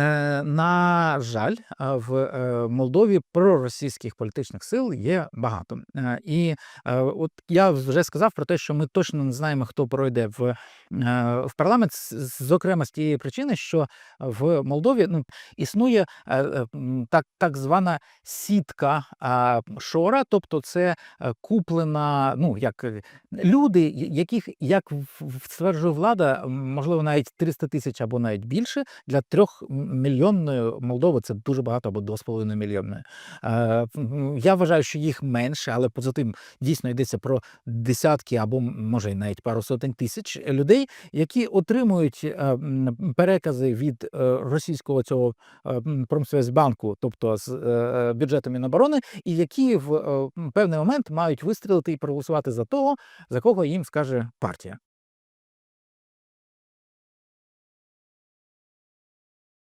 е, на жаль, в е, Молдові проросійських політичних сил є багато. Е, І от я вже сказав про те, що ми точно не знаємо, хто пройде в, в парламент, зокрема з тієї причини, що в Молдові ну, існує так, так звана сітка шора, тобто це куплена, ну як люди, яких, як стверджує влада, можливо, навіть 300 тисяч або навіть більше для трьохмільйонної Молдови це дуже багато або 2,5 мільйонної. Е, Я вважаю, що їх менше, але поза тим дійсно йдеться про десятки або може й навіть пару сотень тисяч людей, які отримують е, перекази від е, російського цього Промсвязьбанку, тобто з бюджету Міноборони, і які в певний момент мають вистрілити і проголосувати за того, за кого їм скаже партія.